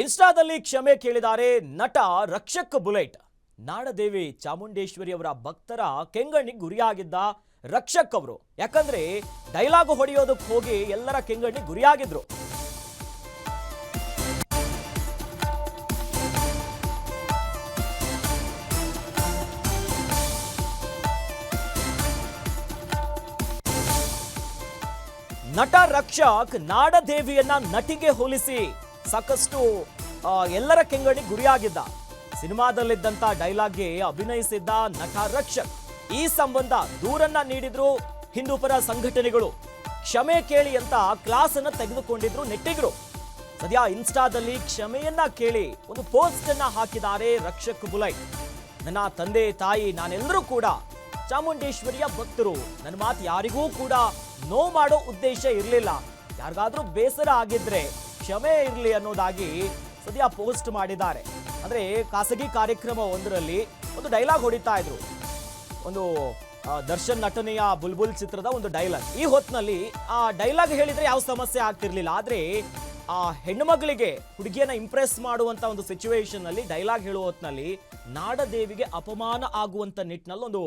ಇನ್ಸ್ಟಾದಲ್ಲಿ ಕ್ಷಮೆ ಕೇಳಿದ್ದಾರೆ ನಟ ರಕ್ಷಕ್ ಬುಲೆಟ್. ನಾಡದೇವಿ ಚಾಮುಂಡೇಶ್ವರಿ ಅವರ ಭಕ್ತರ ಕೆಂಗಣ್ಣಿಗೆ ಗುರಿಯಾಗಿದ್ದ ರಕ್ಷಕ್ ಅವರು. ಯಾಕಂದ್ರೆ ಡೈಲಾಗ್ ಹೊಡೆಯೋದಕ್ಕೆ ಹೋಗಿ ಎಲ್ಲರ ಕೆಂಗಣ್ಣಿಗೆ ಗುರಿಯಾಗಿದ್ರು. ನಟ ರಕ್ಷಕ್ ನಾಡದೇವಿಯನ್ನ ನಟಿಗೆ ಹೋಲಿಸಿ. ಸಾಕಷ್ಟು ಎಲ್ಲರ ಕೆಂಗಣಿ ಗುರಿಯಾಗಿದ್ದ ಸಿನಿಮಾದಲ್ಲಿದ್ದಂಥ ಡೈಲಾಗ್ಗೆ ಅಭಿನಯಿಸಿದ್ದ ನಟ ರಕ್ಷಕ್. ಈ ಸಂಬಂಧ ದೂರನ್ನ ನೀಡಿದ್ರು ಹಿಂದೂಪರ ಸಂಘಟನೆಗಳು. ಕ್ಷಮೆ ಕೇಳಿ ಅಂತ ಕ್ಲಾಸ್ ಅನ್ನ ತೆಗೆದುಕೊಂಡಿದ್ರು ನೆಟ್ಟಿಗರು. ಸದ್ಯ ಇನ್ಸ್ಟಾದಲ್ಲಿ ಕ್ಷಮೆಯನ್ನ ಕೇಳಿ ಒಂದು ಪೋಸ್ಟ್ ಅನ್ನ ಹಾಕಿದ್ದಾರೆ ರಕ್ಷಕ್ ಬುಲೈ. ನನ್ನ ತಂದೆ, ತಾಯಿ, ನಾನೆಲ್ಲರೂ ಕೂಡ ಚಾಮುಂಡೇಶ್ವರಿಯ ಭಕ್ತರು. ನನ್ನ ಮಾತು ಯಾರಿಗೂ ಕೂಡ ನೋ ಮಾಡೋ ಉದ್ದೇಶ ಇರಲಿಲ್ಲ. ಯಾರಿಗಾದ್ರೂ ಬೇಸರ ಆಗಿದ್ರೆ ಕ್ಷಮೆ ಇರಲಿ ಅನ್ನೋದಾಗಿ ಸದ್ಯ ಪೋಸ್ಟ್ ಮಾಡಿದ್ದಾರೆ. ಅಂದರೆ ಖಾಸಗಿ ಕಾರ್ಯಕ್ರಮ ಒಂದರಲ್ಲಿ ಒಂದು ಡೈಲಾಗ್ ಹೊಡಿತಾ ಇದ್ರು. ಒಂದು ದರ್ಶನ್ ನಟನೆಯ ಬುಲ್ಬುಲ್ ಚಿತ್ರದ ಒಂದು ಡೈಲಾಗ್ ಈ ಹೊತ್ತಿನಲ್ಲಿ ಆ ಡೈಲಾಗ್ ಹೇಳಿದ್ರೆ ಯಾವ ಸಮಸ್ಯೆ ಆಗ್ತಿರ್ಲಿಲ್ಲ. ಆದ್ರೆ ಆ ಹೆಣ್ಣುಮಗಳಿಗೆ ಹುಡುಗಿಯನ್ನ ಇಂಪ್ರೆಸ್ ಮಾಡುವಂತ ಒಂದು ಸಿಚುವೇಶನ್ನಲ್ಲಿ ಡೈಲಾಗ್ ಹೇಳುವ ಹೊತ್ತಿನಲ್ಲಿ ನಾಡದೇವಿಗೆ ಅಪಮಾನ ಆಗುವಂತ ನಿಟ್ಟಿನಲ್ಲಿ ಒಂದು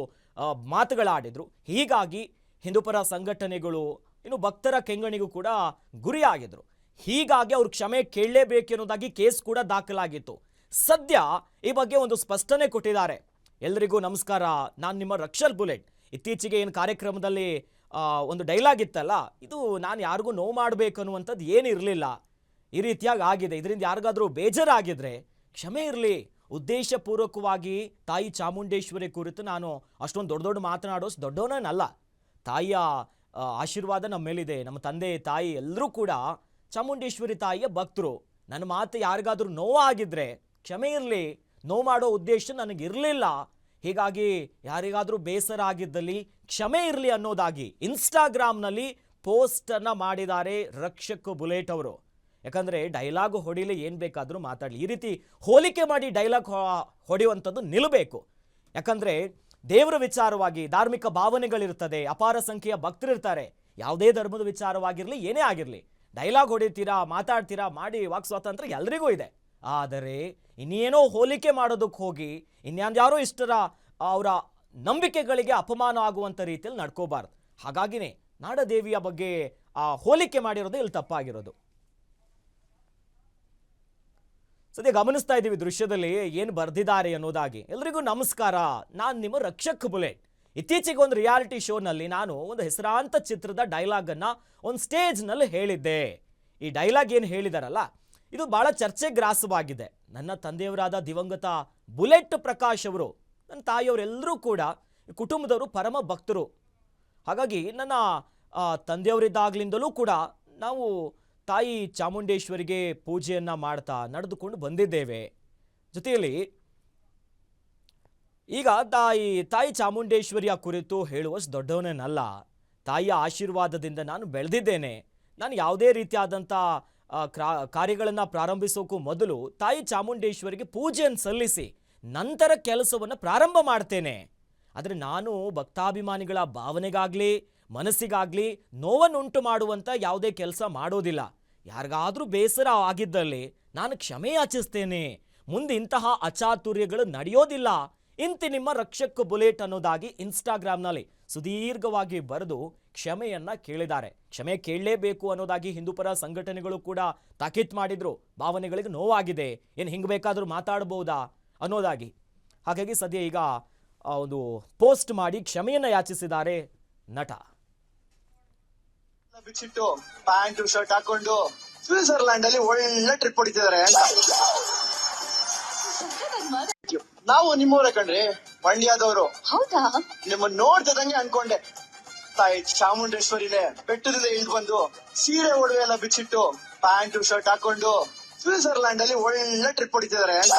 ಮಾತುಗಳಾಡಿದ್ರು. ಹೀಗಾಗಿ ಹಿಂದೂಪರ ಸಂಘಟನೆಗಳು ಇನ್ನು ಭಕ್ತರ ಕೆಂಗಣಿಗೂ ಕೂಡ ಗುರಿಯಾಗಿದ್ರು. ಹೀಗಾಗಿ ಅವರು ಕ್ಷಮೆ ಕೇಳಲೇಬೇಕು ಅನ್ನೋದಾಗಿ ಕೇಸ್ ಕೂಡ ದಾಖಲಾಗಿತ್ತು. ಸದ್ಯ ಈ ಬಗ್ಗೆ ಒಂದು ಸ್ಪಷ್ಟನೆ ಕೊಟ್ಟಿದ್ದಾರೆ. ಎಲ್ರಿಗೂ ನಮಸ್ಕಾರ. ನಾನು ನಿಮ್ಮ ರಕ್ಷಲ್ ಬುಲೆಟ್. ಇತ್ತೀಚೆಗೆ ಏನು ಕಾರ್ಯಕ್ರಮದಲ್ಲಿ ಒಂದು ಡೈಲಾಗ್ ಇತ್ತಲ್ಲ, ಇದು ನಾನು ಯಾರಿಗೂ ನೋವು ಮಾಡಬೇಕು ಅನ್ನುವಂಥದ್ದು ಏನಿರಲಿಲ್ಲ ಈ ರೀತಿಯಾಗಿ ಆಗಿದೆ. ಇದರಿಂದ ಯಾರಿಗಾದರೂ ಬೇಜಾರಾಗಿದ್ರೆ ಕ್ಷಮೆ ಇರಲಿ. ಉದ್ದೇಶಪೂರ್ವಕವಾಗಿ ತಾಯಿ ಚಾಮುಂಡೇಶ್ವರಿ ಕುರಿತು ನಾನು ಅಷ್ಟೊಂದು ದೊಡ್ಡ ದೊಡ್ಡ ಮಾತನಾಡೋಷ್ಟು ದೊಡ್ಡವನಲ್ಲ ತಾಯಿಯ ಆಶೀರ್ವಾದ ನಮ್ಮ ಮೇಲಿದೆ ನಮ್ಮ ತಂದೆ, ತಾಯಿ ಎಲ್ಲರೂ ಕೂಡ ಚಾಮುಂಡೇಶ್ವರಿ ತಾಯಿಯ ಭಕ್ತರು, ನನ್ನ ಮಾತು ಯಾರಿಗಾದ್ರೂ ನೋವಾಗಿದ್ರೆ ಕ್ಷಮೆ ಇರಲಿ, ನೋವು ಮಾಡೋ ಉದ್ದೇಶ ನನಗಿರಲಿಲ್ಲ. ಹೀಗಾಗಿ ಯಾರಿಗಾದರೂ ಬೇಸರ ಆಗಿದ್ದಲ್ಲಿ ಕ್ಷಮೆ ಇರಲಿ ಅನ್ನೋದಾಗಿ ಇನ್ಸ್ಟಾಗ್ರಾಮ್ನಲ್ಲಿ ಪೋಸ್ಟನ್ನು ಮಾಡಿದ್ದಾರೆ ರಕ್ಷಕ್ ಬುಲೆಟ್ ಅವರು. ಯಾಕಂದರೆ ಡೈಲಾಗ್ ಹೊಡಿಲಿ ಏನು ಬೇಕಾದರೂ ಮಾತಾಡಲಿ. ಈ ರೀತಿ ಹೋಲಿಕೆ ಮಾಡಿ ಡೈಲಾಗ್ ಹೊಡೆಯುವಂಥದ್ದು ನಿಲ್ಲಬೇಕು ಯಾಕಂದರೆ ದೇವರ ವಿಚಾರವಾಗಿ ಧಾರ್ಮಿಕ ಭಾವನೆಗಳಿರ್ತದೆ, ಅಪಾರ ಸಂಖ್ಯೆಯ ಭಕ್ತರಿರ್ತಾರೆ. ಯಾವುದೇ ಧರ್ಮದ ವಿಚಾರವಾಗಿರಲಿ, ಏನೇ ಆಗಿರಲಿ. ಡೈಲಾಗ್ ಹೊಡಿತೀರಾ, ಮಾತಾಡ್ತೀರಾ, ಮಾಡಿ ವಾಕ್ ಸ್ವಾತಂತ್ರ್ಯ ಎಲ್ರಿಗೂ ಇದೆ. ಆದರೆ ಇನ್ನೇನೋ ಹೋಲಿಕೆ ಮಾಡೋದಕ್ಕೆ ಹೋಗಿ ಇನ್ಯಾಂದ್ಯಾರೋ ಇಷ್ಟರ ಅವರ ನಂಬಿಕೆಗಳಿಗೆ ಅಪಮಾನ ಆಗುವಂಥ ರೀತಿಯಲ್ಲಿ ನಡ್ಕೋಬಾರ್ದು. ಹಾಗಾಗಿನೇ ನಾಡದೇವಿಯ ಬಗ್ಗೆ ಆ ಹೋಲಿಕೆ ಮಾಡಿರೋದು ಇಲ್ಲಿ ತಪ್ಪಾಗಿರೋದು. ಸದ್ಯ ಗಮನಿಸ್ತಾ ಇದ್ದೀವಿ ದೃಶ್ಯದಲ್ಲಿ ಏನು ಬರೆದಿದ್ದಾರೆ ಅನ್ನೋದಾಗಿ. ಎಲ್ರಿಗೂ ನಮಸ್ಕಾರ. ನಾನು ನಿಮ್ಮ ರಕ್ಷಕ್ ಬುಲೆಟ್. ಇತ್ತೀಚೆಗೆ ಒಂದು ರಿಯಾಲಿಟಿ ಶೋನಲ್ಲಿ ನಾನು ಒಂದು ಹೆಸರಾಂತ ಚಿತ್ರದ ಡೈಲಾಗನ್ನು ಒಂದು ಸ್ಟೇಜ್ನಲ್ಲಿ ಹೇಳಿದ್ದೆ. ಈ ಡೈಲಾಗ್ ಏನು ಹೇಳಿದಾರಲ್ಲ, ಇದು ಬಹಳ ಚರ್ಚೆ ಗ್ರಾಸವಾಗಿದೆ ನನ್ನ ತಂದೆಯವರಾದ ದಿವಂಗತ ಬುಲೆಟ್ ಪ್ರಕಾಶ್ ಅವರು, ನನ್ನ ತಾಯಿಯವರೆಲ್ಲರೂ ಕೂಡ ಕುಟುಂಬದವರು ಪರಮ ಭಕ್ತರು. ಹಾಗಾಗಿ ನನ್ನ ತಂದೆಯವರಿದ್ದಾಗಲಿಂದಲೂ ಕೂಡ ನಾವು ತಾಯಿ ಚಾಮುಂಡೇಶ್ವರಿಗೆ ಪೂಜೆಯನ್ನು ಮಾಡ್ತಾ ನಡೆದುಕೊಂಡು ಬಂದಿದ್ದೇವೆ. ಜೊತೆಯಲ್ಲಿ ಈಗ ತಾಯಿ ತಾಯಿ ಚಾಮುಂಡೇಶ್ವರಿಯ ಕುರಿತು ಹೇಳುವಷ್ಟು ದೊಡ್ಡವನೇನಲ್ಲ. ತಾಯಿಯ ಆಶೀರ್ವಾದದಿಂದ ನಾನು ಬೆಳೆದಿದ್ದೇನೆ. ನಾನು ಯಾವುದೇ ರೀತಿಯಾದಂಥ ಕಾರ್ಯಗಳನ್ನು ಪ್ರಾರಂಭಿಸೋಕ್ಕೂ ಮೊದಲು ತಾಯಿ ಚಾಮುಂಡೇಶ್ವರಿಗೆ ಪೂಜೆಯನ್ನು ಸಲ್ಲಿಸಿ, ನಂತರ ಕೆಲಸವನ್ನು ಪ್ರಾರಂಭ ಮಾಡ್ತೇನೆ. ಆದರೆ ನಾನು ಭಕ್ತಾಭಿಮಾನಿಗಳ ಭಾವನೆಗಾಗಲಿ, ಮನಸ್ಸಿಗಾಗಲಿ ನೋವನ್ನುಂಟು ಮಾಡುವಂಥ ಯಾವುದೇ ಕೆಲಸ ಮಾಡೋದಿಲ್ಲ. ಯಾರಿಗಾದರೂ ಬೇಸರ ಆಗಿದ್ದಲ್ಲಿ ನಾನು ಕ್ಷಮೆ ಯಾಚಿಸ್ತೇನೆ. ಮುಂದೆ ಇಂತಹ ಅಚಾತುರ್ಯಗಳು ನಡೆಯೋದಿಲ್ಲ. ಇಂತಿ ನಿಮ್ಮ ರಕ್ಷಕ್ ಬುಲೆಟ್ ಅನ್ನೋದಾಗಿ ಇನ್ಸ್ಟಾಗ್ರಾಮ್ನಲ್ಲಿ ಸುದೀರ್ಘವಾಗಿ ಬರೆದು ಕ್ಷಮೆಯನ್ನ ಕೇಳಿದ್ದಾರೆ. ಕ್ಷಮೆ ಕೇಳಲೇಬೇಕು ಅನ್ನೋದಾಗಿ ಹಿಂದೂಪರ ಸಂಘಟನೆಗಳು ಕೂಡ ತಾಕೀತ್ ಮಾಡಿದ್ರು. ಭಾವನೆಗಳಿಗೆ ನೋವಾಗಿದೆ. ಏನು ಹಿಂಗೆ ಬೇಕಾದರೂ ಮಾತಾಡ್ಬೋದಾ ಅನ್ನೋದಾಗಿ. ಹಾಗಾಗಿ ಸದ್ಯ ಈಗ ಒಂದು ಪೋಸ್ಟ್ ಮಾಡಿ ಕ್ಷಮೆಯನ್ನ ಯಾಚಿಸಿದ್ದಾರೆ ನಟ. ಬಿಚ್ಚಿಟ್ಟು ಪ್ಯಾಂಟ್, ಶರ್ಟ್ ಹಾಕೊಂಡು ಸ್ವಿಟ್ಜರ್ಲ್ಯಾಂಡ್ ಅಲ್ಲಿ ಒಳ್ಳೆ ಟ್ರಿಪ್ ಹೊಡಿತಿದ್ದಾರೆ ನಾವು ನಿಮ್ಮವರೇ ಕಣ್ರಿ ಮಂಡ್ಯದವರು. ಹೌದಾ? ನಿಮ್ಮನ್ನ ನೋಡ್ತಿದಂಗೆ ಅನ್ಕೊಂಡೆ. ತಾಯಿ ಚಾಮುಂಡೇಶ್ವರಿನೇ ಬೆಟ್ಟದಿಂದ ಇಳಿದು ಬಂದು ಸೀರೆ ಒಡವೆ ಎಲ್ಲ ಬಿಚ್ಚಿಟ್ಟು ಪ್ಯಾಂಟ್ ಶರ್ಟ್ ಹಾಕೊಂಡು ಸ್ವಿಟ್ಜರ್ಲ್ಯಾಂಡ್ ಅಲ್ಲಿ ಒಳ್ಳೆ ಟ್ರಿಪ್ ಹೊಡಿತಿದ್ದಾರೆ ಅಂತ.